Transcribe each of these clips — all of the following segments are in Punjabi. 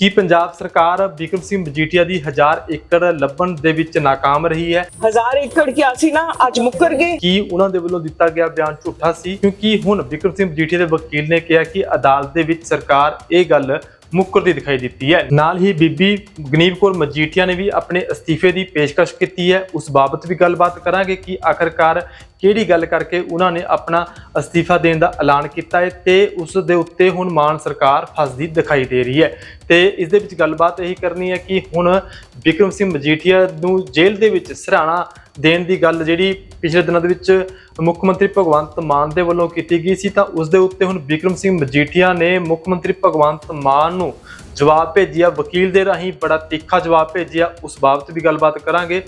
ਕੀ ਪੰਜਾਬ ਸਰਕਾਰ ਬਿਕਰਮ ਸਿੰਘ ਮਜੀਠੀਆ ਦੀ 1000 ਏਕੜ ਲੱਭਣ ਦੇ ਵਿੱਚ ਨਾਕਾਮ ਰਹੀ ਹੈ? 1000 ਏਕੜ ਕੀ ਸੀ ਨਾ? ਅੱਜ ਮੁੱਕਰ ਗਏ। ਕੀ ਉਹਨਾਂ ਦੇ ਵੱਲੋਂ ਦਿੱਤਾ ਗਿਆ ਬਿਆਨ ਝੂਠਾ ਸੀ? ਕਿਉਂਕਿ ਹੁਣ ਬਿਕਰਮ ਸਿੰਘ ਮਜੀਠੀਆ ਦੇ ਵਕੀਲ ਨੇ ਕਿਹਾ ਕਿ ਅਦਾਲਤ ਦੇ ਵਿੱਚ ਸਰਕਾਰ ਇਹ ਗੱਲ ਮੁੱਕਰਦੀ ਦਿਖਾਈ ਦਿੱਤੀ ਹੈ। ਨਾਲ ਹੀ ਬੀਬੀ ਗਨੀਬ ਕੌਰ ਮਜੀਠੀਆ ਨੇ ਵੀ ਆਪਣੇ ਅਸਤੀਫੇ ਦੀ ਪੇਸ਼ਕਸ਼ ਕੀਤੀ ਹੈ। ਉਸ ਬਾਬਤ ਵੀ ਗੱਲਬਾਤ ਕਰਾਂਗੇ ਕਿ ਆਖਰਕਾਰ ਕਿਹੜੀ ਗੱਲ ਕਰਕੇ ਉਹਨਾਂ ਨੇ ਆਪਣਾ ਅਸਤੀਫਾ ਦੇਣ ਦਾ ਐਲਾਨ ਕੀਤਾ ਹੈ ਤੇ ਉਸ ਦੇ ਉੱਤੇ ਹੁਣ ਮਾਨ ਸਰਕਾਰ ਫਸਦੀ ਦਿਖਾਈ ਦੇ ਰਹੀ ਹੈ। ਤੇ ਇਸ ਦੇ ਵਿੱਚ ਗੱਲਬਾਤ ਇਹੀ ਕਰਨੀ ਹੈ ਕਿ ਹੁਣ ਬਿਕਰਮ ਸਿੰਘ ਮਜੀਠੀਆ ਨੂੰ ਜੇਲ੍ਹ ਦੇ ਵਿੱਚ ਸਰਾਣਾ ਦੇਣ ਦੀ ਗੱਲ ਜਿਹੜੀ ਪਿਛਲੇ ਦਿਨਾਂ ਦੇ ਵਿੱਚ ਮੁੱਖ ਮੰਤਰੀ ਭਗਵੰਤ ਮਾਨ ਦੇ ਵੱਲੋਂ ਕੀਤੀ ਗਈ ਸੀ, ਤਾਂ ਉਸ ਦੇ ਉੱਤੇ ਹੁਣ ਬਿਕਰਮ ਸਿੰਘ ਮਜੀਠੀਆ ਨੇ ਮੁੱਖ ਮੰਤਰੀ ਭਗਵੰਤ ਮਾਨ ਨੂੰ ਜਵਾਬ ਭੇਜਿਆ, ਵਕੀਲ ਦੇ ਰਾਹੀਂ ਬੜਾ ਤਿੱਖਾ ਜਵਾਬ ਭੇਜਿਆ। ਉਸ ਬਾਬਤ ਵੀ ਗੱਲਬਾਤ ਕਰਾਂਗੇ।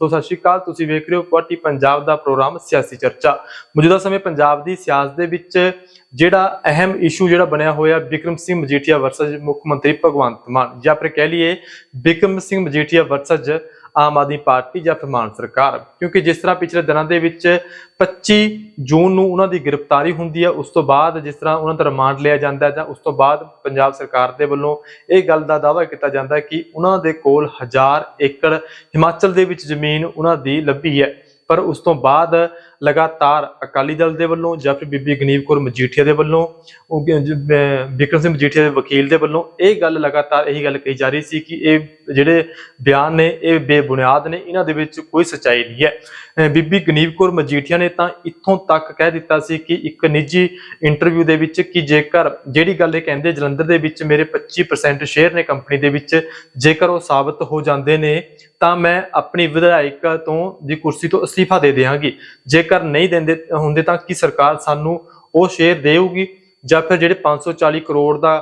ਸੋ ਸਤਿ ਸ਼੍ਰੀ ਅਕਾਲ, ਤੁਸੀਂ ਵੇਖ ਰਹੇ ਹੋ ਪਾਰਟੀ ਪੰਜਾਬ ਦਾ ਪ੍ਰੋਗਰਾਮ ਸਿਆਸੀ ਚਰਚਾ। ਮੌਜੂਦਾ ਸਮੇਂ ਪੰਜਾਬ ਦੀ ਸਿਆਸਤ ਦੇ ਵਿੱਚ ਜਿਹੜਾ ਅਹਿਮ ਇਸ਼ੂ ਜਿਹੜਾ ਬਣਿਆ ਹੋਇਆ ਬਿਕਰਮ ਸਿੰਘ ਮਜੀਠੀਆ ਵਰਸਸ ਮੁੱਖ ਮੰਤਰੀ ਭਗਵੰਤ ਮਾਨ। ਜਾਂ ਫਿਰ ਕਹਿ ਲਈਏ ਬਿਕਰਮ ਸਿੰਘ ਮਜੀਠੀਆ ਵਰਸਸ ਆਮ ਆਦਮੀ ਪਾਰਟੀ ਜਾਂ ਫਿਰ ਮਾਨ ਸਰਕਾਰ। ਕਿਉਂਕਿ ਜਿਸ ਤਰ੍ਹਾਂ ਪਿਛਲੇ ਦਿਨਾਂ ਦੇ ਵਿੱਚ 25 ਜੂਨ ਨੂੰ ਉਹਨਾਂ ਦੀ ਗ੍ਰਿਫਤਾਰੀ ਹੁੰਦੀ ਹੈ ਉਸ ਤੋਂ ਬਾਅਦ ਜਿਸ ਤਰ੍ਹਾਂ ਉਹਨਾਂ ਦਾ ਰਿਮਾਂਡ ਲਿਆ ਜਾਂਦਾ ਹੈ ਜਾਂ ਉਸ ਤੋਂ ਬਾਅਦ ਪੰਜਾਬ ਸਰਕਾਰ ਦੇ ਵੱਲੋਂ ਇਹ ਗੱਲ ਦਾ ਦਾਅਵਾ ਕੀਤਾ ਜਾਂਦਾ ਹੈ ਕਿ ਉਹਨਾਂ ਦੇ ਕੋਲ ਹਜ਼ਾਰ ਏਕੜ ਹਿਮਾਚਲ ਦੇ ਵਿੱਚ ਜ਼ਮੀਨ ਉਹਨਾਂ ਦੀ ਲੱਭੀ ਹੈ। ਪਰ ਉਸ ਤੋਂ ਬਾਅਦ ਲਗਾਤਾਰ ਅਕਾਲੀ ਦਲ ਦੇ ਵੱਲੋਂ ਜਾਂ ਫਿਰ ਬੀਬੀ ਗਨੀਵ ਕੌਰ ਮਜੀਠੀਆ ਦੇ ਵੱਲੋਂ, ਉਹ ਬਿਕਰਮ ਸਿੰਘ ਮਜੀਠੀਆ ਦੇ ਵਕੀਲ ਦੇ ਵੱਲੋਂ ਇਹ ਗੱਲ ਲਗਾਤਾਰ ਇਹੀ ਗੱਲ ਕਹੀ ਜਾ ਰਹੀ ਸੀ ਕਿ ਇਹ ਜਿਹੜੇ ਬਿਆਨ ਨੇ, ਇਹ ਬੇਬੁਨਿਆਦ ਨੇ, ਇਹਨਾਂ ਦੇ ਵਿੱਚ ਕੋਈ ਸੱਚਾਈ ਨਹੀਂ ਹੈ। ਬੀਬੀ ਗਨੀਵ ਕੌਰ ਮਜੀਠੀਆ ਨੇ ਤਾਂ ਇੱਥੋਂ ਤੱਕ ਕਹਿ ਦਿੱਤਾ ਸੀ ਕਿ ਇੱਕ ਨਿੱਜੀ ਇੰਟਰਵਿਊ ਦੇ ਵਿੱਚ ਕਿ ਜੇਕਰ ਜਿਹੜੀ ਗੱਲ ਇਹ ਕਹਿੰਦੇ ਜਲੰਧਰ ਦੇ ਵਿੱਚ ਮੇਰੇ 25% ਸ਼ੇਅਰ ਨੇ ਕੰਪਨੀ ਦੇ ਵਿੱਚ, ਜੇਕਰ ਉਹ ਸਾਬਤ ਹੋ ਜਾਂਦੇ ਨੇ, ਤਾਂ ਮੈਂ ਆਪਣੀ ਵਿਧਾਇਕ ਤੋਂ ਦੀ ਕੁਰਸੀ ਤੋਂ ਅਸਤੀਫਾ ਦੇ ਦਿਆਂਗੀ। ਜੇ ਜੇਕਰ ਨਹੀਂ ਦਿੰਦੇ ਹੁੰਦੇ ਤਾਂ ਕੀ ਸਰਕਾਰ ਸਾਨੂੰ ਉਹ ਸ਼ੇਅਰ ਦੇਊਗੀ? ਜਾਂ ਫਿਰ ਜਿਹੜੇ 540 ਕਰੋੜ ਦਾ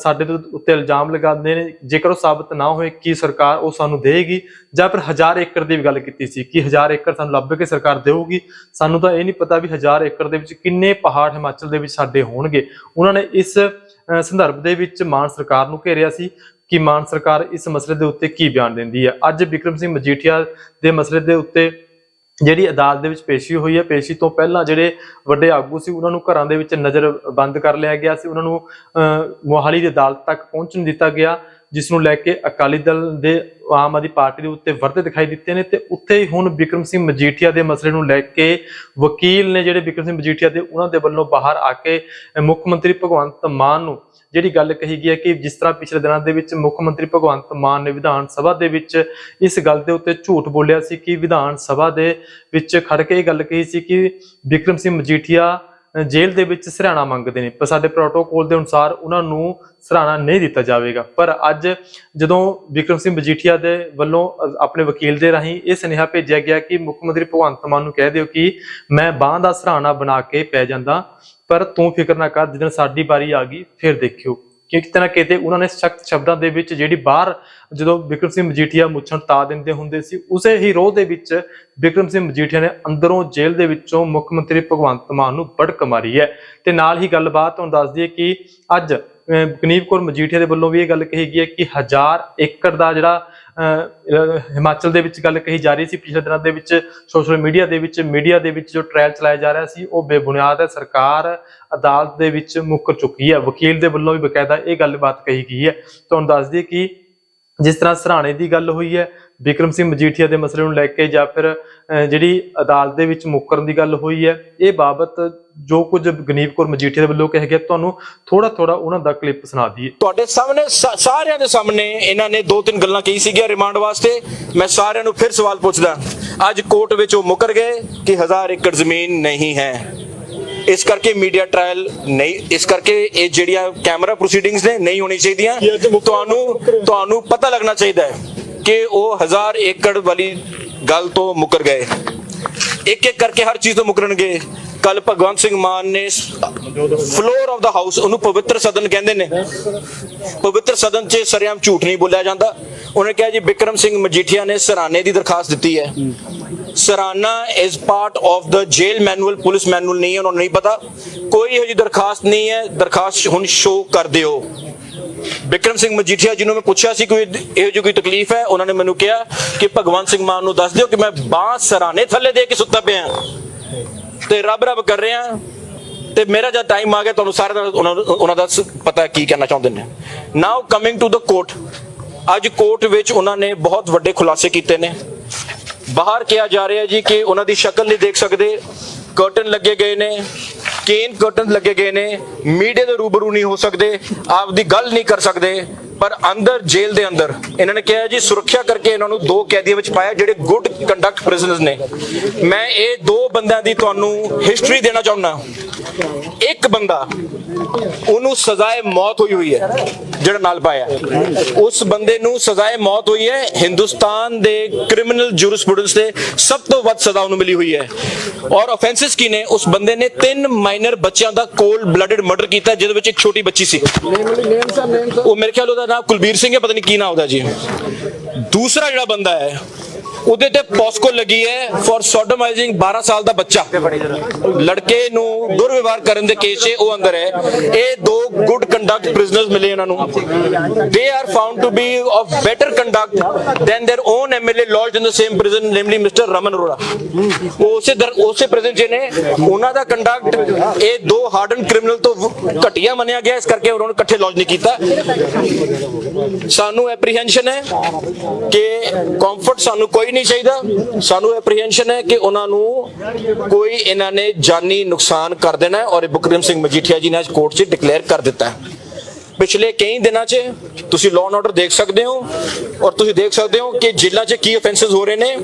ਸਾਡੇ ਦੇ ਉੱਤੇ ਇਲਜ਼ਾਮ ਲਗਾਉਂਦੇ ਨੇ, ਜੇਕਰ ਉਹ ਸਾਬਤ ਨਾ ਹੋਏ, ਕੀ ਸਰਕਾਰ ਉਹ ਸਾਨੂੰ ਦੇਗੀ ਜਾਂ ਫਿਰ ਹਜ਼ਾਰ ਏਕੜ ਦੀ ਵੀ ਗੱਲ ਕੀਤੀ ਸੀ ਕਿ ਹਜ਼ਾਰ ਏਕੜ ਸਾਨੂੰ ਲੱਭ ਕੇ ਸਰਕਾਰ ਦੇਊਗੀ? ਸਾਨੂੰ ਤਾਂ ਇਹ ਨਹੀਂ ਪਤਾ ਵੀ ਹਜ਼ਾਰ ਏਕੜ ਦੇ ਵਿੱਚ ਕਿੰਨੇ ਪਹਾੜ ਹਿਮਾਚਲ ਦੇ ਵਿੱਚ ਸਾਡੇ ਹੋਣਗੇ। ਉਹਨਾਂ ਨੇ ਇਸ ਸੰਦਰਭ ਦੇ ਵਿੱਚ ਮਾਨ ਸਰਕਾਰ ਨੂੰ ਘੇਰਿਆ ਸੀ ਕਿ ਮਾਨ ਸਰਕਾਰ ਇਸ ਮਸਲੇ ਦੇ ਉੱਤੇ ਕੀ ਬਿਆਨ ਦਿੰਦੀ ਹੈ। ਅੱਜ ਬਿਕਰਮ ਸਿੰਘ ਮਜੀਠੀਆ ਦੇ ਮਸਲੇ ਦੇ ਉੱਤੇ ਜਿਹੜੀ ਅਦਾਲਤ ਦੇ ਵਿੱਚ ਪੇਸ਼ੀ ਹੋਈ ਹੈ ਪੇਸ਼ੀ ਤੋਂ ਪਹਿਲਾਂ ਜਿਹੜੇ ਵੱਡੇ ਆਗੂ ਸੀ ਉਹਨਾਂ ਨੂੰ ਘਰਾਂ ਦੇ ਵਿੱਚ ਨਜ਼ਰ ਬੰਦ ਕਰ ਲਿਆ ਗਿਆ ਸੀ। ਉਹਨਾਂ ਨੂੰ ਅਹ, ਮੋਹਾਲੀ ਦੀ ਅਦਾਲਤ ਤੱਕ ਪਹੁੰਚਣ ਦਿੱਤਾ ਗਿਆ। ਜਿਸ ਨੂੰ ਲੈ ਕੇ ਅਕਾਲੀ ਦਲ ਦੇ ਆਮ ਆਦਮੀ ਪਾਰਟੀ ਦੇ ਉੱਤੇ ਵਰਤੇ ਦਿਖਾਈ ਦਿੱਤੇ ਨੇ ਤੇ ਉੱਥੇ ਹੀ ਹੁਣ ਬਿਕਰਮ ਸਿੰਘ ਮਜੀਠੀਆ ਦੇ ਮਸਲੇ ਨੂੰ ਲੈ ਕੇ ਵਕੀਲ ਨੇ ਜਿਹੜੇ ਬਿਕਰਮ ਸਿੰਘ ਮਜੀਠੀਆ ਦੇ, ਉਹਨਾਂ ਦੇ ਵੱਲੋਂ ਬਾਹਰ ਆ ਕੇ ਮੁੱਖ ਮੰਤਰੀ ਭਗਵੰਤ ਮਾਨ ਨੂੰ ਜਿਹੜੀ ਗੱਲ ਕਹੀ ਗਈ ਹੈ ਕਿ ਜਿਸ ਤਰ੍ਹਾਂ ਪਿਛਲੇ ਦਿਨਾਂ ਦੇ ਵਿੱਚ ਮੁੱਖ ਮੰਤਰੀ ਭਗਵੰਤ ਮਾਨ ਨੇ ਵਿਧਾਨ ਸਭਾ ਦੇ ਵਿੱਚ ਇਸ ਗੱਲ ਦੇ ਉੱਤੇ ਝੂਠ ਬੋਲਿਆ ਸੀ ਕਿ ਵਿਧਾਨ ਸਭਾ ਦੇ ਵਿੱਚ ਖੜ ਕੇ ਇਹ ਗੱਲ ਕਹੀ ਸੀ ਕਿ ਬਿਕਰਮ ਸਿੰਘ ਮਜੀਠੀਆ ਜੇਲ੍ਹ ਦੇ ਵਿੱਚ ਸਰਾਣਾ ਮੰਗਦੇ ਨੇ। ਪਰ ਸਾਡੇ ਪ੍ਰੋਟੋਕੋਲ ਦੇ ਅਨੁਸਾਰ ਉਹਨਾਂ ਨੂੰ ਸਰਾਣਾ ਨਹੀਂ ਦਿੱਤਾ ਜਾਵੇਗਾ। ਪਰ ਅੱਜ ਜਦੋਂ ਬਿਕਰਮ ਸਿੰਘ ਮਜੀਠੀਆ ਦੇ ਵੱਲੋਂ ਆਪਣੇ ਵਕੀਲ ਦੇ ਰਾਹੀਂ ਇਹ ਸੁਨੇਹਾ ਭੇਜਿਆ ਗਿਆ ਕਿ ਮੁੱਖ ਮੰਤਰੀ ਭਗਵੰਤ ਮਾਨ ਨੂੰ ਕਹਿ ਦਿਓ ਕਿ ਮੈਂ ਬਾਂਹ ਦਾ ਸਰਾਣਾ ਬਣਾ ਕੇ ਪੈ ਜਾਂਦਾ, ਪਰ ਤੂੰ ਫਿਕਰ ਨਾ ਕਰ ਜਦੋਂ ਸਾਡੀ ਵਾਰੀ ਆ ਗਈ, ਫਿਰ ਦੇਖਿਓ। ਕਿ ਕਿਤੇ ਨਾ ਕਿਤੇ ਉਹਨਾਂ ਨੇ ਸਖਤ ਸ਼ਬਦਾਂ ਦੇ ਵਿੱਚ ਜਿਹੜੀ ਬਾਹਰ ਜਦੋਂ ਬਿਕਰਮ ਸਿੰਘ ਮਜੀਠੀਆ ਮੁੱਛਣ ਤਾ ਦਿੰਦੇ ਹੁੰਦੇ ਸੀ ਉਸੇ ਹੀ ਰੋਹ ਦੇ ਵਿੱਚ ਬਿਕਰਮ ਸਿੰਘ ਮਜੀਠੀਆ ਨੇ ਅੰਦਰੋਂ ਜੇਲ੍ਹ ਦੇ ਵਿੱਚੋਂ ਮੁੱਖ ਮੰਤਰੀ ਭਗਵੰਤ ਮਾਨ ਨੂੰ ਬੜਕ ਮਾਰੀ ਹੈ। ਤੇ ਨਾਲ ਹੀ ਗੱਲਬਾਤ ਤੁਹਾਨੂੰ ਦੱਸ ਦਈਏ ਕਿ ਅੱਜ ਅਹ, ਕੌਰ ਮਜੀਠੀਆ ਦੇ ਵੱਲੋਂ ਵੀ ਇਹ ਗੱਲ ਕਹੀ ਗਈ ਹੈ ਕਿ ਹਜ਼ਾਰ ਏਕੜ ਦਾ ਜਿਹੜਾ ਹਿਮਾਚਲ ਦੇ ਵਿੱਚ ਗੱਲ ਕਹੀ ਜਾ ਰਹੀ ਸੀ, ਪਿਛਲੇ ਦਿਨਾਂ ਦੇ ਵਿੱਚ ਸੋਸ਼ਲ ਮੀਡੀਆ ਦੇ ਵਿੱਚ ਮੀਡੀਆ ਦੇ ਵਿੱਚ ਜੋ ਟ੍ਰਾਇਲ ਚਲਾਇਆ ਜਾ ਰਿਹਾ ਸੀ, ਉਹ ਬੇਬੁਨਿਆਦ ਹੈ, ਸਰਕਾਰ ਅਦਾਲਤ ਦੇ ਵਿੱਚ ਮੁੱਕਰ ਚੁੱਕੀ ਹੈ। ਵਕੀਲ ਦੇ ਵੱਲੋਂ ਵੀ ਬਕਾਇਦਾ ਇਹ ਗੱਲਬਾਤ ਕਹੀ ਗਈ ਹੈ। ਤੁਹਾਨੂੰ ਦੱਸ ਦਈਏ ਕਿ ਜਿਸ ਤਰ੍ਹਾਂ ਸਰਾਣੇ ਦੀ ਗੱਲ ਹੋਈ ਹੈ ਬਿਕਰਮ ਸਿੰਘ ਮਜੀਠੀਆ ਦੇ ਮਸਲੇ ਨੂੰ ਲੈ ਕੇ ਜਾਂ ਫਿਰ ਜਿਹੜੀ ਅਦਾਲਤ ਦੇ ਵਿੱਚ ਮੁੱਕਰਨ ਦੀ ਗੱਲ ਹੋਈ ਹੈ ਇਹ ਬਾਬਤ ਜੋ ਕੁਝ ਗਨੀਵ ਕੌਰ ਮਜੀਠੀਆ ਦੇ ਵੱਲੋਂ ਕਿਹਾ ਗਿਆ ਤੁਹਾਨੂੰ ਥੋੜਾ ਥੋੜਾ ਉਹਨਾਂ ਦਾ ਕਲਿੱਪ ਸੁਣਾ ਦਈਏ। ਤੁਹਾਡੇ ਸਾਹਮਣੇ ਸਾਰਿਆਂ ਦੇ ਸਾਹਮਣੇ ਇਹਨਾਂ ਨੇ ਦੋ ਤਿੰਨ ਗੱਲਾਂ ਕਹੀ ਸੀਗੀਆਂ ਰਿਮਾਂਡ ਵਾਸਤੇ। ਮੈਂ ਸਾਰਿਆਂ ਨੂੰ ਫਿਰ ਸਵਾਲ ਪੁੱਛਦਾ ਅੱਜ ਕੋਰਟ ਵਿੱਚ ਉਹ ਮੁਕਰ ਗਏ ਕਿ ਹਜ਼ਾਰ ਏਕੜ ਜ਼ਮੀਨ ਨਹੀਂ ਹੈ। ਇਸ ਕਰਕੇ ਮੀਡੀਆ ਟ੍ਰਾਇਲ ਨਹੀਂ ਇਸ ਕਰਕੇ ਇਹ ਜਿਹੜੀਆਂ ਕੈਮਰਾ ਪ੍ਰੋਸੀਡਿੰਗਸ ਨੇ ਨਹੀਂ ਹੋਣੀ ਚਾਹੀਦੀਆਂ। ਤੁਹਾਨੂੰ ਤੁਹਾਨੂੰ ਪਤਾ ਲੱਗਣਾ ਚਾਹੀਦਾ ਹੈ। ਕਿ ਉਹ ਹਜ਼ਾਰ ਏਕੜ ਵਾਲੀ ਗੱਲ ਤੋਂ ਮੁਕਰ ਗਏ। ਇੱਕ ਇੱਕ ਕਰਕੇ ਹਰ ਚੀਜ਼ ਤੋਂ ਮੁਕਰਨਗੇ। ਕੱਲ ਭਗਵੰਤ ਸਿੰਘ ਮਾਨ ਨੇ ਫਲੋਰ ਆਫ ਦਾ ਹਾਊਸ ਉਹਨੂੰ ਪਵਿੱਤਰ ਸਦਨ ਕਹਿੰਦੇ ਨੇ। ਪਵਿੱਤਰ ਸਦਨ 'ਚ ਸਰਿਆਮ ਝੂਠ ਨਹੀਂ ਬੋਲਿਆ ਜਾਂਦਾ। ਉਹਨੇ ਕਿਹਾ ਜੀ ਬਿਕਰਮ ਸਿੰਘ ਮਜੀਠੀਆ ਨੇ ਸਰਾਣੇ ਦੀ ਦਰਖਾਸਤ ਦਿੱਤੀ ਹੈ। ਸਰਾਨਾ is part of the jail manual police manual ਨਹੀਂ ਹੈ, ਉਹਨਾਂ ਨੂੰ ਨਹੀਂ ਪਤਾ। ਕੋਈ ਇਹੋ ਜਿਹੀ ਦਰਖਾਸਤ ਨਹੀਂ ਹੈ। ਦਰਖਾਸਤ ਹੁਣ ਸ਼ੋ ਕਰ ਦਿਓ। ਬਿਕਰਮ ਸਿੰਘ ਮਜੀਠੀਆ ਜਿਹਨੂੰ ਮੈਂ ਪੁੱਛਿਆ ਸੀ ਕੋਈ ਇਹੋ ਜਿਹੀ ਕੋਈ ਤਕਲੀਫ ਹੈ? ਉਹਨਾਂ ਨੇ ਮੈਨੂੰ ਕਿਹਾ ਕਿ ਭਗਵੰਤ ਸਿੰਘ ਮਾਨ ਨੂੰ ਦੱਸ ਦਿਓ ਕਿ ਮੈਂ ਬਾਂਹ ਸਰਾਣੇ ਥੱਲੇ ਦੇ ਕੇ ਸੁੱਤਾ ਪਿਆ ਤੇ ਰੱਬ ਰੱਬ ਕਰ ਰਿਹਾ ਤੇ ਮੇਰਾ ਜਦ ਟਾਈਮ ਆ ਗਿਆ, ਤੁਹਾਨੂੰ ਸਾਰਿਆਂ ਦਾ ਉਹਨਾਂ ਉਹਨਾਂ ਦਾ ਪਤਾ ਕੀ ਕਹਿਣਾ ਚਾਹੁੰਦੇ ਨੇ। Now coming to the court ਅੱਜ ਕੋਰਟ ਵਿੱਚ ਉਹਨਾਂ ਨੇ ਬਹੁਤ ਵੱਡੇ ਖੁਲਾਸੇ ਕੀਤੇ ਨੇ। ਬਾਹਰ ਕਿਹਾ ਜਾ ਰਿਹਾ ਜੀ ਕਿ ਉਹਨਾਂ ਦੀ ਸ਼ਕਲ ਨਹੀਂ ਦੇਖ ਸਕਦੇ। ਕਰਟਨ ਲੱਗੇ ਗਏ ਨੇ ਕੇਨ ਕਰਟਨ ਲੱਗੇ ਗਏ ਨੇ ਮੀਡੀਆ ਦੇ ਰੂਬਰੂ ਨਹੀਂ ਹੋ ਸਕਦੇ, ਆਪਦੀ ਗੱਲ ਨਹੀਂ ਕਰ ਸਕਦੇ। ਪਰ ਅੰਦਰ ਜੇਲ੍ਹ ਦੇ ਅੰਦਰ ਇਹਨਾਂ ਨੇ ਕਿਹਾ ਜੀ ਸੁਰੱਖਿਆ ਕਰਕੇ ਇਹਨਾਂ ਨੂੰ ਦੋ ਕੈਦੀਆਂ ਵਿੱਚ ਪਾਇਆ, ਜਿਹੜੇ ਗੁੱਡ ਕੰਡਕਟ ਪ੍ਰਿਜ਼ਨਰਸ ਨੇ। ਮੈਂ ਇਹ ਦੋ ਬੰਦਿਆਂ ਦੀ ਤੁਹਾਨੂੰ ਹਿਸਟਰੀ ਦੇਣਾ ਚਾਹੁੰਦਾ ਇੱਕ ਬੰਦਾ, ਉਹਨੂੰ ਸਜ਼ਾਏ ਮੌਤ ਹੋਈ ਹੋਈ ਹੈ, ਜਿਹੜਾ ਨਾਲ ਪਾਇਆ। ਉਸ ਬੰਦੇ ਨੂੰ ਸਜ਼ਾਏ ਮੌਤ ਹੋਈ ਹੈ, ਹਿੰਦੁਸਤਾਨ ਦੇ ਕ੍ਰਿਮੀਨਲ ਜੂਰਿਸਪ੍ਰੂਡੈਂਸ ਦੇ ਸਭ ਤੋਂ ਵੱਧ ਸਜ਼ਾ ਉਹਨੂੰ ਮਿਲੀ ਹੋਈ ਹੈ। ਔਰ ਆਫੈਂਸਸ ਕੀ ਨੇ? ਉਸ ਬੰਦੇ ਨੇ ਤਿੰਨ ਮਾਈਨਰ ਬੱਚਿਆਂ ਦਾ ਕੋਲਡ ਬਲੱਡਡ ਮਰਡਰ ਕੀਤਾ, ਜਿਹਦੇ ਵਿੱਚ ਇੱਕ ਛੋਟੀ ਬੱਚੀ ਸੀ। ਉਹ ਮੇਰੇ ਖਿਆਲ ਉਹਦਾ ਨਾਮ ਕੁਲਬੀਰ ਸਿੰਘ ਹੈ ਪਤਾ ਨਹੀਂ ਕੀ ਨਾਮ ਉਹਦਾ ਜੀ। ਦੂਸਰਾ ਜਿਹੜਾ ਬੰਦਾ ਹੈ ਉਹਦੇ ਤੇ ਪੋਸਕੋ ਲੱਗੀ ਹੈ ਫॉर ਸੋਡਮਾਈਜ਼ਿੰਗ 12 ਸਾਲ ਦਾ ਬੱਚਾ। ਲੜਕੇ ਨੂੰ ਦੁਰਵਿਵਹਾਰ ਕਰਨ ਦੇ ਕੇਸ 'ਚ ਉਹ ਅੰਦਰ ਹੈ। ਇਹ ਦੋ ਗੁੱਡ ਕੰਡਕਟ ਪ੍ਰਿਜ਼ਨਰਸ ਮਿਲੇ ਇਹਨਾਂ ਨੂੰ। They are found to be of better conduct than their own MLA lodged in the same prison namely mister Raman Arora ਉਸੇ ਉਸੇ ਪ੍ਰਿਜ਼ਨ 'ਚ ਨੇ। ਉਹਨਾਂ ਦਾ ਕੰਡਕਟ ਇਹ ਦੋ ਹਾਰਡਨ ਕ੍ਰਿਮੀਨਲ ਤੋਂ ਘਟੀਆ ਮੰਨਿਆ ਗਿਆ। ਇਸ ਕਰਕੇ ਉਹਨਾਂ ਨੂੰ ਇਕੱਠੇ ਲੌਜ ਨਹੀਂ ਕੀਤਾ। ਸਾਨੂੰ ਐਪਰੀਹੈਂਸ਼ਨ ਹੈ ਕਿ ਕੰਫਰਟ ਸਾਨੂੰ ਕੋਈ ਨਹੀਂ ਚਾਹੀਦਾ। ਸਾਨੂੰ ਐਪਰੀਹੈਂਸ਼ਨ ਹੈ ਕਿ ਉਹਨਾਂ ਨੂੰ ਕੋਈ ਇਹਨਾਂ ਨੇ ਜਾਨੀ ਨੁਕਸਾਨ ਕਰ ਦੇਣਾ ਔਰ ਇਹ ਬੁਕਰਮ ਸਿੰਘ ਮਜੀਠੀਆ ਜੀ ਨੇ ਅੱਜ ਕੋਰਟ 'ਚ ਡਿਕਲੇਅਰ ਕਰ ਦਿੱਤਾ ਹੈ। ਪਿਛਲੇ ਕਈ ਦਿਨਾਂ 'ਚ ਤੁਸੀਂ ਲਾਅ ਐਂਡ ਆਰਡਰ ਦੇਖ ਸਕਦੇ ਹੋ ਔਰ ਤੁਸੀਂ ਦੇਖ ਸਕਦੇ ਹੋ ਕਿ ਜੇਲ੍ਹਾਂ 'ਚ ਕੀ ਅਫੈਂਸਸ ਹੋ ਰਹੇ ਨੇ,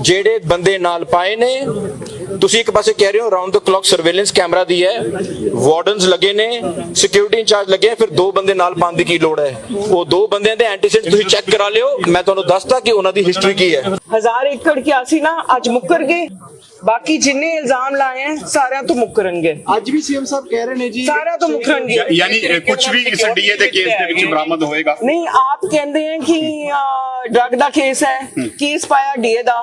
ਜਿਹੜੇ ਬੰਦੇ ਨਾਲ ਪਾਏ ਨੇ। ਤੁਸੀਂ ਇੱਕ ਪਾਸੇ ਕਹਿ ਰਹੇ ਹੋ round the clock surveillance camera ਦੀ ਹੈ ਵਾਰਡਨਸ ਲੱਗੇ ਨੇ ਸਿਕਿਉਰਿਟੀ ਇੰਚਾਰਜ ਲੱਗੇ, ਫਿਰ ਦੋ ਬੰਦੇ ਨਾਲ ਪਾਉਣ ਦੀ ਕੀ ਲੋੜ ਹੈ? ਉਹ ਦੋ ਬੰਦਿਆਂ ਦੇ ਐਂਟੀਸੈਂਟ ਤੁਸੀਂ ਚੈੱਕ ਕਰਾ ਲਿਓ, ਮੈਂ ਤੁਹਾਨੂੰ ਦੱਸਦਾ ਕਿ ਉਹਨਾਂ ਦੀ ਹਿਸਟਰੀ ਕੀ ਹੈ। ਹਜ਼ਾਰ ਏਕੜ ਕਿਹਾ ਸੀ ਨਾ ਅੱਜ ਮੁੱਕਰ ਗਏ। ਬਾਕੀ ਜਿੰਨੇ ਇਲਜ਼ਾਮ ਲਾਏ ਹੈ ਸਾਰਿਆਂ ਤੋਂ ਮੁਕਰਨਗੇ। ਅੱਜ ਵੀ ਸੀਐਮ ਸਾਹਿਬ ਕਹਿ ਰਹੇ ਨੇ ਜੀ। ਸਾਰਿਆਂ ਤੋਂ ਮੁਕਰਨਗੇ। ਯਾਨੀ ਕੁਝ ਵੀ ਇਸ ਡੀਏ ਦੇ ਕੇਸ ਦੇ ਵਿੱਚ ਬਰਾਮਦ ਹੋਏਗਾ। ਨਹੀਂ ਆਪ ਕਹਿੰਦੇ ਹੈ ਕਿ ਡਰਗ ਦਾ ਕੇਸ ਹੈ ਕੇਸ ਪਾਇਆ ਡੀਏ ਦਾ।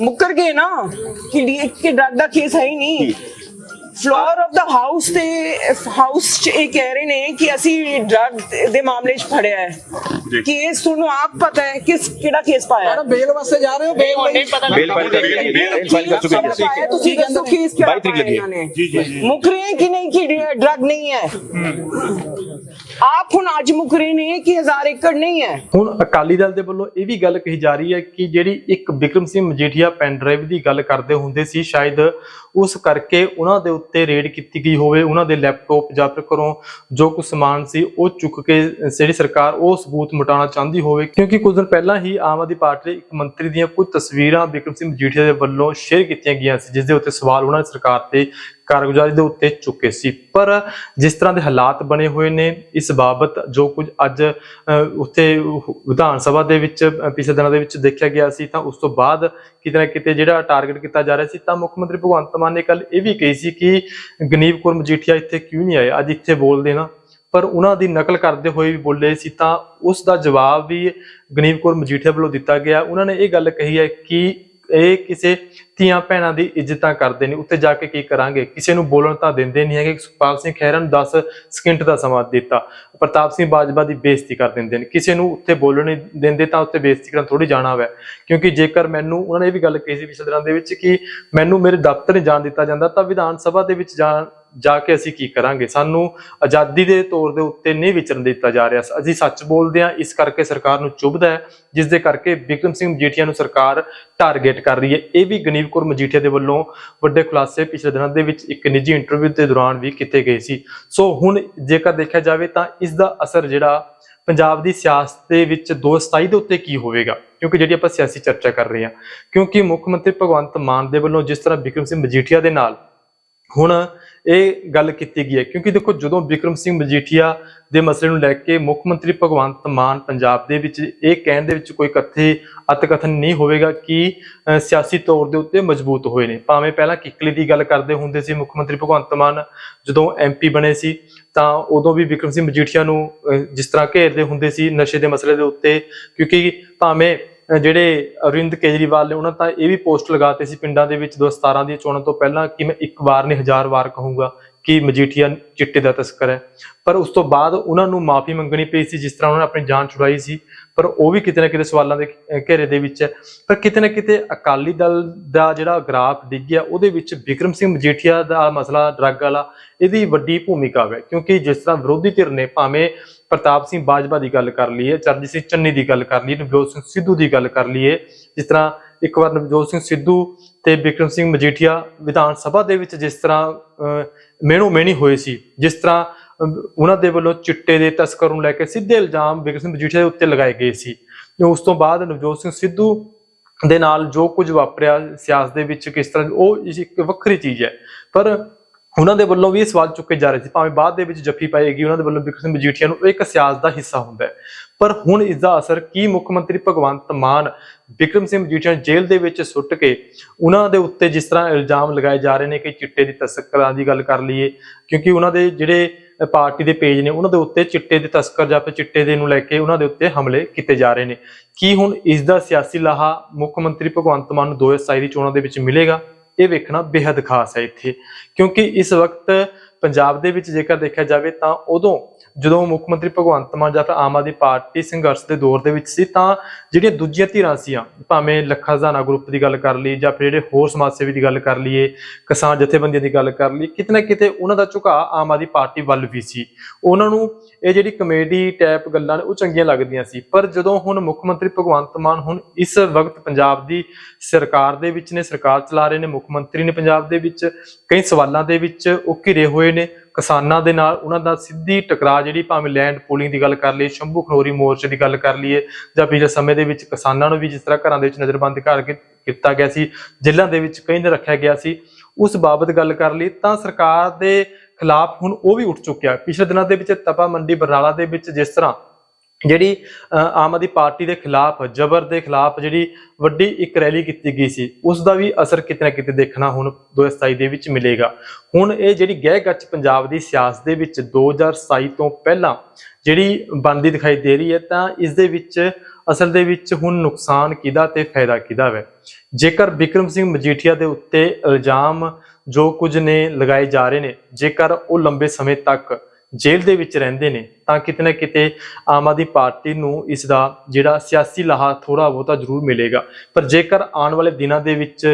ਮੁੱਕਰ ਗਏ ਨਾ ਕਿ ਡੀਏ ਕਿ ਡਰਗ ਦਾ ਕੇਸ ਹੈ ਹੀ ਨਹੀਂ। ਫਲੋਰ ਆਫ ਦਾ ਹਾਊਸ ਤੇ ਹਾਊਸ ਚ ਇਹ ਕਹਿ ਰਹੇ ਨੇ ਕਿ ਅਸੀਂ ਡਰਗ ਦੇ ਮਾਮਲੇ ਚ ਫੜਿਆ ਹੈ। ਕੇਸ ਤੁਹਾਨੂੰ ਆਪ ਪਤਾ ਹੈ ਕਿਸ ਕਿਹੜਾ ਕੇਸ ਪਾਇਆ ਹੈ? ਬੇਲ ਵਾਸਤੇ ਜਾ ਰਹੇ ਹੋ? ਬੇਲ ਨਹੀਂ ਪਤਾ ਬੇਲ ਫਾਈਲ ਕਰ ਬੇਲ- ਬੇਲ ਫਾਈਲ ਕਰ ਚੁੱਕੇ ਪਾਇਆ, ਤੁਸੀਂ ਦੱਸੋ ਕੇਸ ਕਿਹੜਾ 22 ਤਰੀਕ ਪਾਇਆ ਲੱਗੀ ਹੈ। ਜੀ, ਜੀ। ਮੁੱਕ ਰਹੇ ਕਿ ਨਹੀਂ ਕਿ ਡਰਗ ਨਹੀਂ ਹੈ? ਆਪ ਹੁਣ ਅੱਜ ਮੁੱਕ ਰਹੇ ਨੇ ਕਿ ਹਜ਼ਾਰ ਏਕੜ ਨਹੀਂ ਹੈ। ਹੁਣ ਅਕਾਲੀ ਦਲ ਦੇ ਵੱਲੋਂ ਇਹ ਵੀ ਗੱਲ ਕਹੀ ਜਾ ਰਹੀ ਹੈ ਕਿ ਜਿਹੜੀ ਇੱਕ ਵਿਕਰਮ ਸਿੰਘ ਮਜੀਠੀਆ ਪੈਨ ਡਰਾਈਵ ਦੀ ਗੱਲ ਕਰਦੇ ਹੁੰਦੇ ਸੀ ਸ਼ਾਇਦ ਉਸ ਕਰਕੇ ਉਹਨਾਂ ਦੇ ਉੱਤੇ ਰੇਡ ਕੀਤੀ ਗਈ ਹੋਵੇ ਉਹਨਾਂ ਦੇ ਲੈਪਟਾਪ ਜਾਂ ਫਿਰ ਘਰੋਂ ਜੋ ਕੁਝ ਸਮਾਨ ਸੀ ਉਹ ਚੁੱਕ ਕੇ ਜਿਹੜੀ ਸਰਕਾਰ ਉਹ ਸਬੂਤ ਮਿਟਾਉਣਾ ਚਾਹੁੰਦੀ ਹੋਵੇ। ਕਿਉਂਕਿ ਕੁਝ ਦਿਨ ਪਹਿਲਾਂ ਹੀ ਆਮ ਆਦਮੀ ਪਾਰਟੀ ਦੇ ਇੱਕ ਮੰਤਰੀ ਦੀਆਂ ਕੁਝ ਤਸਵੀਰਾਂ ਵਿਕਰਮ ਸਿੰਘ ਮਜੀਠੀਆ ਦੇ ਵੱਲੋਂ ਸ਼ੇਅਰ ਕੀਤੀਆਂ ਗਈਆਂ ਸੀ ਜਿਸ ਦੇ ਉੱਤੇ ਸਵਾਲ ਉਹਨਾਂ ਨੇ ਸਰਕਾਰ ਤੇ ਕਾਰਗੁਜ਼ਾਰੀ ਦੇ ਉੱਤੇ ਚੁੱਕੇ ਸੀ। ਪਰ ਜਿਸ ਤਰ੍ਹਾਂ ਦੇ ਹਾਲਾਤ ਬਣੇ ਹੋਏ ਨੇ ਇਸ ਬਾਬਤ ਜੋ ਕੁਝ ਅੱਜ ਅ, ਉੱਥੇ ਵਿਧਾਨ ਸਭਾ ਦੇ ਵਿੱਚ ਪਿਛਲੇ ਦਿਨਾਂ ਦੇ ਵਿੱਚ ਦੇਖਿਆ ਗਿਆ ਸੀ ਤਾਂ ਉਸ ਤੋਂ ਬਾਅਦ ਕਿਤੇ ਨਾ ਕਿਤੇ ਜਿਹੜਾ ਟਾਰਗੇਟ ਕੀਤਾ ਜਾ ਰਿਹਾ ਸੀ, ਤਾਂ ਮੁੱਖ ਮੰਤਰੀ ਭਗਵੰਤ ਮਾਨ ਨੇ ਕੱਲ ਇਹ ਵੀ ਕਹੀ ਸੀ ਕਿ ਗਨੀਵ ਕੌਰ ਮਜੀਠੀਆ ਇੱਥੇ ਕਿਉਂ ਨਹੀਂ ਆਏ? ਅੱਜ ਇੱਥੇ ਬੋਲਦੇ ਨਾ ਪਰ ਉਹਨਾਂ ਦੀ ਨਕਲ ਕਰਦੇ ਹੋਏ ਵੀ ਬੋਲੇ ਸੀ, ਤਾਂ ਉਸ ਦਾ ਜਵਾਬ ਵੀ ਗਨੀਵ ਕੌਰ ਮਜੀਠੀਆ ਵੱਲੋਂ ਦਿੱਤਾ ਗਿਆ। ਉਹਨਾਂ ਨੇ ਇਹ ਗੱਲ ਕਹੀ ਹੈ ਕਿ ਇਹ ਕਿਸੇ ਧੀਆਂ ਭੈਣਾਂ ਦੀ ਇੱਜ਼ਤਾਂ ਕਰਦੇ ਨੇ। ਉੱਤੇ ਜਾ ਕੇ ਕੀ ਕਰਾਂਗੇ? ਕਿਸੇ ਨੂੰ ਬੋਲਣ ਤਾਂ ਦਿੰਦੇ ਨਹੀਂ ਹੈਗੇ। ਸੁਖਪਾਲ ਸਿੰਘ ਖਹਿਰਾ ਨੂੰ 10 ਸਕਿੰਟ ਦਾ ਸਮਾਂ ਦਿੱਤਾ। ਪ੍ਰਤਾਪ ਸਿੰਘ ਬਾਜਵਾ ਦੀ ਬੇਇੱਜ਼ਤੀ ਕਰ ਦਿੰਦੇ ਨੇ। ਕਿਸੇ ਨੂੰ ਉੱਤੇ ਬੋਲਣ ਨਹੀਂ ਦਿੰਦੇ ਤਾਂ ਉੱਤੇ ਬੇਇੱਜ਼ਤੀ ਕਰਨ ਥੋੜੀ ਜਾਣਾ ਹੋਵੇ ਕਿਉਂਕਿ ਜੇਕਰ ਮੈਨੂੰ, ਉਹਨਾਂ ਨੇ ਇਹ ਵੀ ਗੱਲ ਕਹੀ ਸੀ ਪਿਛਲੇ ਦਿਨਾਂ ਦੇ ਵਿੱਚ ਕਿ ਮੈਨੂੰ ਮੇਰੇ ਦਫ਼ਤਰ ਨਹੀਂ ਜਾਣ ਦਿੱਤਾ ਜਾਂਦਾ ਤਾਂ ਵਿਧਾਨ ਸਭਾ ਦੇ ਵਿੱਚ ਜਾਣ ਜਾ ਕੇ ਅਸੀਂ ਕੀ ਕਰਾਂਗੇ? ਸਾਨੂੰ ਆਜ਼ਾਦੀ ਦੇ ਤੌਰ ਦੇ ਉੱਤੇ ਨਹੀਂ ਵਿਚਰਨ ਦਿੱਤਾ ਜਾ ਰਿਹਾ। ਅਸੀਂ ਸੱਚ ਬੋਲਦੇ ਹਾਂ, ਇਸ ਕਰਕੇ ਸਰਕਾਰ ਨੂੰ ਚੁਭਦਾ ਹੈ, ਜਿਸ ਦੇ ਕਰਕੇ ਬਿਕਰਮ ਸਿੰਘ ਮਜੀਠੀਆ ਨੂੰ ਸਰਕਾਰ ਟਾਰਗੇਟ ਕਰ ਰਹੀ ਹੈ। ਇਹ ਵੀ ਗਨੀਵ ਮਜੀਠੀਆ ਦੇ ਵੱਲੋਂ ਵੱਡੇ ਖੁਲਾਸੇ ਪਿਛਲੇ ਦਿਨਾਂ ਦੇ ਵਿੱਚ ਇੱਕ ਨਿੱਜੀ ਇੰਟਰਵਿਊ ਦੇ ਦੌਰਾਨ ਵੀ ਕੀਤੇ ਗਏ ਸੀ। ਸੋ ਹੁਣ ਜੇਕਰ ਦੇਖਿਆ ਜਾਵੇ ਤਾਂ ਇਸ ਦਾ ਅਸਰ ਜਿਹੜਾ ਪੰਜਾਬ ਦੀ ਸਿਆਸਤ ਦੇ ਵਿੱਚ 227 ਦੇ ਉੱਤੇ ਕੀ ਹੋਵੇਗਾ? ਕਿਉਂਕਿ ਜਿਹੜੀ ਆਪਾਂ ਸਿਆਸੀ ਚਰਚਾ ਕਰ ਰਹੇ ਹਾਂ, ਕਿਉਂਕਿ ਮੁੱਖ ਮੰਤਰੀ ਭਗਵੰਤ ਮਾਨ ਦੇ ਵੱਲੋਂ ਜਿਸ ਤਰ੍ਹਾਂ ਬਿਕਰਮ ਸਿੰਘ ਮਜੀਠੀਆ ਦੇ ਨਾਲ ਹੁਣ ਇਹ ਗੱਲ ਕੀਤੀ ਗਈ ਹੈ। ਕਿਉਂਕਿ ਦੇਖੋ, ਜਦੋਂ ਵਿਕਰਮ ਸਿੰਘ ਮਜੀਠੀਆ ਦੇ ਮਸਲੇ ਨੂੰ ਲੈ ਕੇ ਮੁੱਖ ਮੰਤਰੀ ਭਗਵੰਤ ਮਾਨ ਪੰਜਾਬ ਦੇ ਵਿੱਚ ਇਹ ਕਹਿਣ ਦੇ ਵਿੱਚ ਕੋਈ ਕਥੇ ਅਤਕਥਨ ਨਹੀਂ ਹੋਵੇਗਾ ਕਿ ਸਿਆਸੀ ਤੌਰ ਦੇ ਉੱਤੇ ਮਜ਼ਬੂਤ ਹੋਏ ਨੇ। ਭਾਵੇਂ ਪਹਿਲਾਂ ਕਿਕਲੀ ਦੀ ਗੱਲ ਕਰਦੇ ਹੁੰਦੇ ਸੀ ਮੁੱਖ ਮੰਤਰੀ ਭਗਵੰਤ ਮਾਨ, ਜਦੋਂ ਐਮਪੀ ਬਣੇ ਸੀ, ਤਾਂ ਉਦੋਂ ਵੀ ਵਿਕਰਮ ਸਿੰਘ ਮਜੀਠੀਆ ਨੂੰ ਜਿਸ ਤਰ੍ਹਾਂ ਘੇਰਦੇ ਹੁੰਦੇ ਸੀ ਨਸ਼ੇ ਦੇ ਮਸਲੇ ਦੇ ਉੱਤੇ, ਕਿਉਂਕਿ ਭਾਵੇਂ ਜਿਹੜੇ ਅਰਵਿੰਦ ਕੇਜਰੀਵਾਲ ਨੇ ਉਹਨਾਂ ਤਾਂ ਇਹ ਵੀ ਪੋਸਟ ਲਗਾਤੇ ਸੀ ਪਿੰਡਾਂ ਦੇ ਵਿੱਚ 2017 ਦੀਆਂ ਚੋਣਾਂ ਤੋਂ ਪਹਿਲਾਂ ਕਿ ਮੈਂ ਇੱਕ ਵਾਰ ਨਹੀਂ ਹਜ਼ਾਰ ਵਾਰ ਕਹੂੰਗਾ ਕਿ ਮਜੀਠੀਆ ਚਿੱਟੇ ਦਾ ਤਸਕਰ ਹੈ। ਪਰ ਉਸ ਤੋਂ ਬਾਅਦ ਉਹਨਾਂ ਨੂੰ ਮਾਫੀ ਮੰਗਣੀ ਪਈ ਸੀ, ਜਿਸ ਤਰ੍ਹਾਂ ਉਹਨਾਂ ਨੇ ਆਪਣੀ ਜਾਨ ਛੁਡਾਈ ਸੀ। ਪਰ ਉਹ ਵੀ ਕਿਤੇ ਨਾ ਕਿਤੇ ਸਵਾਲਾਂ ਦੇ ਘੇਰੇ ਦੇ ਵਿੱਚ ਹੈ। ਪਰ ਕਿਤੇ ਨਾ ਕਿਤੇ ਅਕਾਲੀ ਦਲ ਦਾ ਜਿਹੜਾ ਗ੍ਰਾਫ ਡਿੱਗਿਆ, ਉਹਦੇ ਵਿੱਚ ਵਿਕਰਮ ਸਿੰਘ ਮਜੀਠੀਆ ਦਾ ਮਸਲਾ ਡਰੱਗ ਵਾਲਾ, ਇਹਦੀ ਵੱਡੀ ਭੂਮਿਕਾ ਹੈ ਕਿਉਂਕਿ ਜਿਸ ਤਰ੍ਹਾਂ ਵਿਰੋਧੀ ਧਿਰ ਨੇ ਭਾਵੇਂ ਪ੍ਰਤਾਪ ਸਿੰਘ ਬਾਜਵਾ ਦੀ ਗੱਲ ਕਰ ਲਈਏ, ਚਰਨਜੀਤ ਸਿੰਘ ਚੰਨੀ ਦੀ ਗੱਲ ਕਰ ਲਈਏ, ਨਵਜੋਤ ਸਿੰਘ ਸਿੱਧੂ ਦੀ ਗੱਲ ਕਰ ਲਈਏ, ਜਿਸ ਤਰ੍ਹਾਂ ਇੱਕ ਵਾਰ ਨਵਜੋਤ ਸਿੰਘ ਸਿੱਧੂ ਤੇ ਵਿਕਰਮ ਸਿੰਘ ਮਜੀਠੀਆ ਵਿਧਾਨ ਸਭਾ ਦੇ ਵਿੱਚ ਜਿਸ ਤਰ੍ਹਾਂ ਮੇਣੋ ਮੇਣੀ ਹੋਏ ਸੀ, ਜਿਸ ਤਰ੍ਹਾਂ ਉਹਨਾਂ ਦੇ ਵੱਲੋਂ ਚਿੱਟੇ ਦੇ ਤਸਕਰ ਨੂੰ ਲੈ ਕੇ ਸਿੱਧੇ ਇਲਜ਼ਾਮ ਵਿਕਰਮ ਸਿੰਘ ਮਜੀਠੀਆ ਦੇ ਉੱਤੇ ਲਗਾਏ ਗਏ ਸੀ। ਉਸ ਤੋਂ ਬਾਅਦ ਨਵਜੋਤ ਸਿੰਘ ਸਿੱਧੂ ਦੇ ਨਾਲ ਜੋ ਕੁਝ ਵਾਪਰਿਆ ਸਿਆਸਤ ਦੇ ਵਿੱਚ ਕਿਸ ਤਰ੍ਹਾਂ, ਉਹ ਇੱਕ ਵੱਖਰੀ ਚੀਜ਼ ਹੈ। ਪਰ ਉਹਨਾਂ ਦੇ ਵੱਲੋਂ ਵੀ ਇਹ ਸਵਾਲ ਚੁੱਕੇ ਜਾ ਰਹੇ ਸੀ, ਭਾਵੇਂ ਬਾਅਦ ਦੇ ਵਿੱਚ ਜੱਫੀ ਪਾਏਗੀ, ਉਹਨਾਂ ਦੇ ਵੱਲੋਂ ਵਿਕਰਮ ਸਿੰਘ ਮਜੀਠੀਆ ਨੂੰ ਇੱਕ ਸਿਆਸਤ ਦਾ ਹਿੱਸਾ ਹੁੰਦਾ ਹੈ। ਪਰ ਹੁਣ ਇਸ ਦਾ ਅਸਰ ਕੀ ਮੁੱਖ ਮੰਤਰੀ ਭਗਵੰਤ ਮਾਨ ਬਿਕਰਮ ਸਿੰਘ ਮਜੀਠੀਆ ਨੂੰ ਜੇਲ੍ਹ ਦੇ ਵਿੱਚ ਸੁੱਟ ਕੇ ਉਹਨਾਂ ਦੇ ਉੱਤੇ ਜਿਸ ਤਰ੍ਹਾਂ ਇਲਜ਼ਾਮ ਲਗਾਏ ਜਾ ਰਹੇ ਨੇ ਕਿ ਚਿੱਟੇ ਦੀ ਤਸਕਰਾਂ ਦੀ ਗੱਲ ਕਰ ਲਈਏ, ਕਿਉਂਕਿ ਉਹਨਾਂ ਦੇ ਜਿਹੜੇ ਪਾਰਟੀ ਦੇ ਪੇਜ ਨੇ, ਉਹਨਾਂ ਦੇ ਉੱਤੇ ਚਿੱਟੇ ਦੇ ਤਸਕਰ ਜਾਂ ਫਿਰ ਚਿੱਟੇ ਦੇ ਨੂੰ ਲੈ ਕੇ ਉਹਨਾਂ ਦੇ ਉੱਤੇ ਹਮਲੇ ਕੀਤੇ ਜਾ ਰਹੇ ਨੇ। ਕੀ ਹੁਣ ਇਸ ਦਾ ਸਿਆਸੀ ਲਾਹਾ ਮੁੱਖ ਮੰਤਰੀ ਭਗਵੰਤ ਮਾਨ ਨੂੰ 2027 ਦੀ ਚੋਣਾਂ ਦੇ ਵਿੱਚ ਮਿਲੇਗਾ? ਇਹ ਵੇਖਣਾ ਬੇहद ਖਾਸ ਹੈ ਇੱਥੇ, ਕਿਉਂਕਿ ਇਸ ਵਕਤ ਪੰਜਾਬ ਦੇ ਵਿੱਚ ਜੇਕਰ ਦੇਖਿਆ ਜਾਵੇ ਤਾਂ ਉਦੋਂ ਜਦੋਂ ਮੁੱਖ ਮੰਤਰੀ ਭਗਵੰਤ ਮਾਨ ਜਾਂ ਫਿਰ ਆਮ ਆਦਮੀ ਪਾਰਟੀ ਸੰਘਰਸ਼ ਦੇ ਦੌਰ ਦੇ ਵਿੱਚ ਸੀ, ਤਾਂ ਜਿਹੜੀਆਂ ਦੂਜੀਆਂ ਧਿਰਾਂ ਸੀਆਂ, ਭਾਵੇਂ ਲੱਖਾ ਹਜ਼ਾਨਾ ਗਰੁੱਪ ਦੀ ਗੱਲ ਕਰ ਲਈ ਜਾਂ ਫਿਰ ਜਿਹੜੇ ਹੋਰ ਸਮਾਜ ਸੇਵੀ ਦੀ ਗੱਲ ਕਰ ਲਈਏ, ਕਿਸਾਨ ਜਥੇਬੰਦੀਆਂ ਦੀ ਗੱਲ ਕਰ ਲਈ ਕਿਤੇ ਨਾ ਕਿਤੇ ਉਹਨਾਂ ਦਾ ਝੁਕਾਅ ਆਮ ਆਦਮੀ ਪਾਰਟੀ ਵੱਲ ਵੀ ਸੀ। ਉਹਨਾਂ ਨੂੰ ਇਹ ਜਿਹੜੀ ਕਮੇਡੀ ਟੈਪ ਗੱਲਾਂ ਨੇ ਉਹ ਚੰਗੀਆਂ ਲੱਗਦੀਆਂ ਸੀ। ਪਰ ਜਦੋਂ ਹੁਣ ਮੁੱਖ ਮੰਤਰੀ ਭਗਵੰਤ ਮਾਨ ਹੁਣ ਇਸ ਵਕਤ ਪੰਜਾਬ ਦੀ ਸਰਕਾਰ ਦੇ ਵਿੱਚ ਨੇ, ਸਰਕਾਰ ਚਲਾ ਰਹੇ ਨੇ, ਮੁੱਖ ਮੰਤਰੀ ਨੇ ਪੰਜਾਬ ਦੇ ਵਿੱਚ, ਕਈ ਸਵਾਲਾਂ ਦੇ ਵਿੱਚ ਉਹ ਘਿਰੇ ਹੋਏ ਨੇ ਕਿਸਾਨਾਂ ਦੇ ਨਾਲ ਉਹਨਾਂ ਦਾ ਸਿੱਧੀ ਟਕਰਾਅ ਜਿਹੜੀ ਭਾਵੇਂ ਲੈਂਡ ਪੂਲਿੰਗ ਦੀ ਗੱਲ ਕਰ ਲਈਏ, ਸ਼ੰਭੂ ਖਨੋਰੀ ਮੋਰਚੇ ਦੀ ਗੱਲ ਕਰ ਲਈਏ, ਜਾਂ ਪਿਛਲੇ ਸਮੇਂ ਦੇ ਵਿੱਚ ਕਿਸਾਨਾਂ ਨੂੰ ਵੀ ਜਿਸ ਤਰ੍ਹਾਂ ਘਰਾਂ ਦੇ ਵਿੱਚ ਨਜ਼ਰਬੰਦ ਕਰਕੇ ਕੀਤਾ ਗਿਆ ਸੀ, ਜੇਲ੍ਹਾਂ ਦੇ ਵਿੱਚ ਕਈ ਦਿਨ ਰੱਖਿਆ ਗਿਆ ਸੀ, ਉਸ ਬਾਬਤ ਗੱਲ ਕਰ ਲਈ ਤਾਂ ਸਰਕਾਰ ਦੇ ਖਿਲਾਫ ਹੁਣ ਉਹ ਵੀ ਉੱਠ ਚੁੱਕਿਆ। ਪਿਛਲੇ ਦਿਨਾਂ ਦੇ ਵਿੱਚ ਤਪਾ ਮੰਡੀ ਬਰਨਾਲਾ ਦੇ ਵਿੱਚ ਜਿਸ ਤਰ੍ਹਾਂ ਜਿਹੜੀ ਆਮ ਆਦਮੀ ਪਾਰਟੀ ਦੇ ਖਿਲਾਫ, ਜ਼ਬਰ ਦੇ ਖਿਲਾਫ ਜਿਹੜੀ ਵੱਡੀ ਇੱਕ ਰੈਲੀ ਕੀਤੀ ਗਈ ਸੀ, ਉਸ ਦਾ ਵੀ ਅਸਰ ਕਿਤੇ ਨਾ ਕਿਤੇ ਦੇਖਣਾ ਹੁਣ 2027 ਦੇ ਵਿੱਚ ਮਿਲੇਗਾ। ਹੁਣ ਇਹ ਜਿਹੜੀ ਗਹਿ ਗੱਚ ਪੰਜਾਬ ਦੀ ਸਿਆਸਤ ਦੇ ਵਿੱਚ 2027 ਤੋਂ ਪਹਿਲਾਂ ਜਿਹੜੀ ਬਣਦੀ ਦਿਖਾਈ ਦੇ ਰਹੀ ਹੈ, ਤਾਂ ਇਸ ਦੇ ਵਿੱਚ ਅਸਲ ਦੇ ਵਿੱਚ ਹੁਣ ਨੁਕਸਾਨ ਕਿਹਦਾ ਤੇ ਫਾਇਦਾ ਕਿਹਦਾ ਹੈ ਜੇਕਰ ਵਿਕਰਮ ਸਿੰਘ ਮਜੀਠੀਆ ਦੇ ਉੱਤੇ ਇਲਜ਼ਾਮ ਜੋ ਕੁਝ ਨੇ ਲਗਾਏ ਜਾ ਰਹੇ ਨੇ, ਜੇਕਰ ਉਹ ਲੰਬੇ ਸਮੇਂ ਤੱਕ ਜੇਲ੍ਹ ਦੇ ਵਿੱਚ ਰਹਿੰਦੇ ਨੇ, ਤਾਂ ਕਿਤੇ ਨਾ ਕਿਤੇ ਆਮ ਆਦਮੀ ਪਾਰਟੀ ਨੂੰ ਇਸ ਦਾ ਜਿਹੜਾ ਸਿਆਸੀ ਲਾਹਾ ਥੋੜਾ ਬਹੁਤਾ ਜ਼ਰੂਰ ਮਿਲੇਗਾ। ਪਰ ਜੇਕਰ ਆਉਣ ਵਾਲੇ ਦਿਨਾਂ ਦੇ ਵਿੱਚ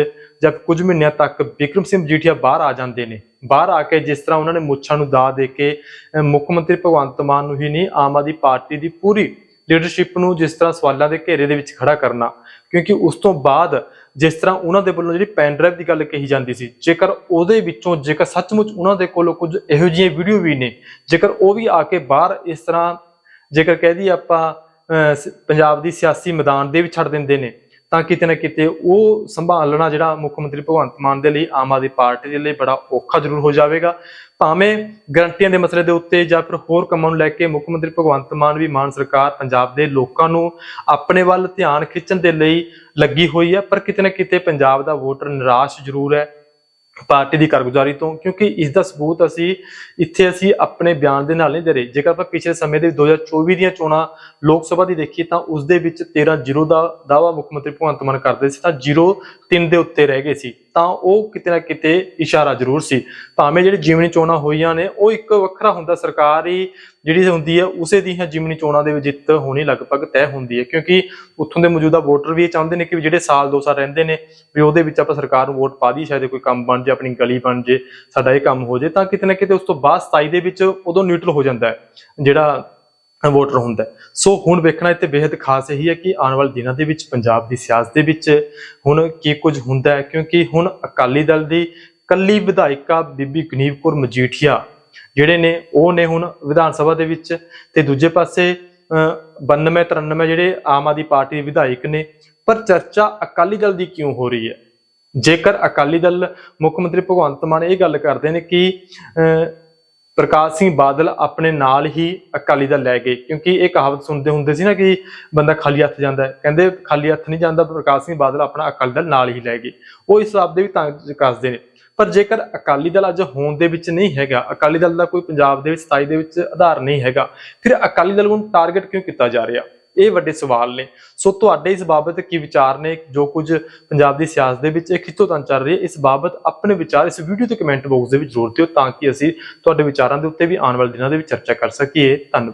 ਜਦ ਕੁਝ ਮਹੀਨਿਆਂ ਤੱਕ ਵਿਕਰਮ ਸਿੰਘ ਮਜੀਠੀਆ ਬਾਹਰ ਆ ਜਾਂਦੇ ਨੇ, ਬਾਹਰ ਆ ਕੇ ਜਿਸ ਤਰ੍ਹਾਂ ਉਹਨਾਂ ਨੇ ਮੁੱਛਾਂ ਨੂੰ ਦਾ ਦੇ ਕੇ ਮੁੱਖ ਮੰਤਰੀ ਭਗਵੰਤ ਮਾਨ ਨੂੰ ਹੀ ਨਹੀਂ, ਆਮ ਆਦਮੀ ਪਾਰਟੀ ਦੀ ਪੂਰੀ ਲੀਡਰਸ਼ਿਪ ਨੂੰ ਜਿਸ ਤਰ੍ਹਾਂ ਸਵਾਲਾਂ ਦੇ ਘੇਰੇ ਦੇ ਵਿੱਚ ਖੜਾ ਕਰਨਾ, ਕਿਉਂਕਿ ਉਸ ਤੋਂ ਬਾਅਦ ਜਿਸ ਤਰ੍ਹਾਂ ਉਹਨਾਂ ਦੇ ਵੱਲੋਂ ਜਿਹੜੀ ਪੈਨ ਡਰਾਈਵ ਦੀ ਗੱਲ ਕਹੀ ਜਾਂਦੀ ਸੀ, ਜੇਕਰ ਉਹਦੇ ਵਿੱਚੋਂ, ਜੇਕਰ ਸੱਚਮੁੱਚ ਉਹਨਾਂ ਦੇ ਕੋਲੋਂ ਕੁਝ ਇਹੋ ਜਿਹੀਆਂ ਵੀਡੀਓ ਵੀ ਨੇ, ਜੇਕਰ ਉਹ ਵੀ ਆ ਕੇ ਬਾਹਰ ਇਸ ਤਰ੍ਹਾਂ ਜੇਕਰ ਕਹਿ ਦਈਏ ਆਪਾਂ ਪੰਜਾਬ ਦੀ ਸਿਆਸੀ ਮੈਦਾਨ ਦੇ ਵੀ ਛੱਡ ਦਿੰਦੇ ਨੇ ਤਾਂ ਕਿਤੇ ਨਾ ਕਿਤੇ ਉਹ ਸੰਭਾਲਣਾ ਜਿਹੜਾ ਮੁੱਖ ਮੰਤਰੀ ਭਗਵੰਤ ਮਾਨ ਦੇ ਲਈ ਆਮ ਆਦਮੀ ਪਾਰਟੀ ਦੇ ਲਈ ਬੜਾ ਔਖਾ ਜ਼ਰੂਰ ਹੋ ਜਾਵੇਗਾ। ਭਾਵੇਂ ਗਰੰਟੀਆਂ ਦੇ ਮਸਲੇ ਦੇ ਉੱਤੇ ਜਾਂ ਫਿਰ ਹੋਰ ਕੰਮਾਂ ਨੂੰ ਲੈ ਕੇ ਮੁੱਖ ਮੰਤਰੀ ਭਗਵੰਤ ਮਾਨ ਵੀ ਮਾਨ ਸਰਕਾਰ ਪੰਜਾਬ ਦੇ ਲੋਕਾਂ ਨੂੰ ਆਪਣੇ ਵੱਲ ਧਿਆਨ ਖਿੱਚਣ ਦੇ ਲਈ ਲੱਗੀ ਹੋਈ ਹੈ, ਪਰ ਕਿਤੇ ਨਾ ਕਿਤੇ ਪੰਜਾਬ ਦਾ ਵੋਟਰ ਨਿਰਾਸ਼ ਜ਼ਰੂਰ ਹੈ। ਪਾਰਟੀ ਦੀ ਕਾਰਗੁਜ਼ਾਰੀ ਤੋਂ, ਕਿਉਂਕਿ ਇਸ ਦਾ ਸਬੂਤ ਅਸੀਂ ਇੱਥੇ ਅਸੀਂ ਆਪਣੇ ਬਿਆਨ ਦੇ ਨਾਲ ਨਹੀਂ ਦੇ ਰਹੇ। ਜੇਕਰ ਆਪਾਂ ਪਿਛਲੇ ਸਮੇਂ ਦੇ 2024 ਦੀਆਂ ਚੋਣਾਂ ਲੋਕ ਸਭਾ ਦੀ ਦੇਖੀਏ ਤਾਂ ਉਸ ਦੇ ਵਿੱਚ 13 ਜ਼ੀਰੋ ਦਾ ਦਾਵਾ ਮੁੱਖ ਮੰਤਰੀ ਭਗਵੰਤ ਮਾਨ ਕਰਦੇ ਸੀ ਤਾਂ ਜ਼ੀਰੋ 3 ਦੇ ਉੱਤੇ ਰਹਿ ਗਏ ਸੀ। ਤਾਂ ਉਹ ਕਿਤੇ ਨਾ ਕਿਤੇ ਇਸ਼ਾਰਾ ਜ਼ਰੂਰ ਸੀ। ਭਾਵੇਂ ਜਿਹੜੀ ਜਿਮਨੀ ਚੋਣਾਂ ਹੋਈਆਂ ਨੇ, ਉਹ ਇੱਕ ਵੱਖਰਾ ਹੁੰਦਾ, ਸਰਕਾਰੀ ਜਿਹੜੀ ਹੁੰਦੀ ਹੈ, ਉਸੇ ਦੀ ਹੀ ਜਿਮਨੀ ਚੋਣਾਂ ਦੇ ਵਿੱਚ ਜਿੱਤ ਹੋਣੀ ਲਗਭਗ ਤੈਅ ਹੁੰਦੀ ਹੈ। ਕਿਉਂਕਿ ਉੱਥੋਂ ਦੇ ਮੌਜੂਦਾ ਵੋਟਰ ਵੀ ਇਹ ਚਾਹੁੰਦੇ ਨੇ ਕਿ ਵੀ ਜਿਹੜੇ ਸਾਲ ਦੋ ਸਾਲ ਰਹਿੰਦੇ ਨੇ, ਵੀ ਉਹਦੇ ਵਿੱਚ ਆਪਾਂ ਸਰਕਾਰ ਨੂੰ ਵੋਟ ਪਾ ਦੀ ਸ਼ਾਇਦ ਕੋਈ ਕੰਮ ਬਣ ਜੇ, ਆਪਣੀ ਗਲੀ ਬਣ ਜੇ, ਸਾਡਾ ਇਹ ਕੰਮ ਹੋ ਜੇ, ਤਾਂ ਕਿਤੇ ਨਾ ਕਿਤੇ ਉਸ ਤੋਂ ਬਾਅਦ 27 ਦੇ ਵਿੱਚ ਉਦੋਂ ਨਿਊਟਰਲ ਹੋ ਜਾਂਦਾ ਹੈ, ਜਿਹੜਾ ਵੋਟਰ ਹੁੰਦਾ ਸੋ ਹੁਣ ਵੇਖਣਾ ਇੱਥੇ ਬੇहद ਖਾਸ ਇਹੀ ਹੈ ਕਿ ਆਉਣ ਵਾਲੇ ਦਿਨਾਂ ਦੇ ਵਿੱਚ ਪੰਜਾਬ ਦੀ ਸਿਆਸਤ ਦੇ ਵਿੱਚ ਹੁਣ ਕੀ ਕੁਝ ਹੁੰਦਾ ਹੈ ਕਿਉਂਕਿ ਹੁਣ ਅਕਾਲੀ ਦਲ ਦੀ ਕੱਲੀ ਵਿਧਾਇਕਾ ਬੀਬੀ ਗਨੀਵ ਕੌਰ ਮਜੀਠੀਆ ਜਿਹੜੇ ਨੇ ਉਹ ਨੇ ਹੁਣ ਵਿਧਾਨ ਸਭਾ ਦੇ ਵਿੱਚ ਤੇ ਦੂਜੇ ਪਾਸੇ ਅਹ, 92 93 ਜਿਹੜੇ ਆਮ ਆਦਮੀ ਪਾਰਟੀ ਦੇ ਵਿਧਾਇਕ ਨੇ ਪਰ ਚਰਚਾ ਅਕਾਲੀ ਦਲ ਦੀ ਕਿਉਂ ਹੋ ਰਹੀ ਹੈ? ਜੇਕਰ ਅਕਾਲੀ ਦਲ ਮੁੱਖ ਮੰਤਰੀ ਭਗਵੰਤ ਮਾਨ ਇਹ ਗੱਲ ਕਰਦੇ ਨੇ ਕਿ ਪ੍ਰਕਾਸ਼ ਸਿੰਘ ਬਾਦਲ ਆਪਣੇ ਨਾਲ ਹੀ ਅਕਾਲੀ ਦਲ ਲੈ ਗਏ, ਕਿਉਂਕਿ ਇਹ ਕਹਾਵਤ ਸੁਣਦੇ ਹੁੰਦੇ ਸੀ ਨਾ ਕਿ ਬੰਦਾ ਖਾਲੀ ਹੱਥ ਜਾਂਦਾ ਕਹਿੰਦੇ ਖਾਲੀ ਹੱਥ ਨਹੀਂ ਜਾਂਦਾ, ਪ੍ਰਕਾਸ਼ ਸਿੰਘ ਬਾਦਲ ਆਪਣਾ ਅਕਾਲੀ ਦਲ ਨਾਲ ਹੀ ਲੈ ਗਏ। ਉਹ ਇਸ ਹਿਸਾਬ ਦੇ ਵੀ ਤੰਗ ਕੱਸਦੇ ਨੇ। ਪਰ ਜੇਕਰ ਅਕਾਲੀ ਦਲ ਅੱਜ ਹੋਣ ਦੇ ਵਿੱਚ ਨਹੀਂ ਹੈਗਾ, ਅਕਾਲੀ ਦਲ ਦਾ ਕੋਈ ਪੰਜਾਬ ਦੇ ਵਿੱਚ 27 ਦੇ ਵਿੱਚ ਆਧਾਰ ਨਹੀਂ ਹੈਗਾ, ਫਿਰ ਅਕਾਲੀ ਦਲ ਨੂੰ ਟਾਰਗੇਟ ਕਿਉਂ ਕੀਤਾ ਜਾ ਰਿਹਾ? ਇਹ ਵੱਡੇ ਸਵਾਲ ਨੇ। ਸੋ ਤੁਹਾਡੇ ਇਸ ਬਾਬਤ ਕੀ ਵਿਚਾਰ ਨੇ? ਜੋ ਕੁਝ ਪੰਜਾਬ ਦੀ ਸਿਆਸਤ ਦੇ ਵਿੱਚ ਇਹ ਖਿੱਚੋਤਾਣ ਚੱਲ ਰਹੀ ਹੈ, ਇਸ ਬਾਬਤ ਆਪਣੇ ਵਿਚਾਰ ਇਸ ਵੀਡੀਓ ਦੇ ਕਮੈਂਟ ਬਾਕਸ ਦੇ ਵਿੱਚ ਜ਼ਰੂਰ ਦਿਓ ਤਾਂ ਕਿ ਅਸੀਂ ਤੁਹਾਡੇ ਵਿਚਾਰਾਂ ਦੇ ਉੱਤੇ ਵੀ ਆਉਣ ਵਾਲੇ ਦਿਨਾਂ ਦੇ ਵਿੱਚ ਚਰਚਾ ਕਰ ਸਕੀਏ। ਧੰਨਵਾਦ।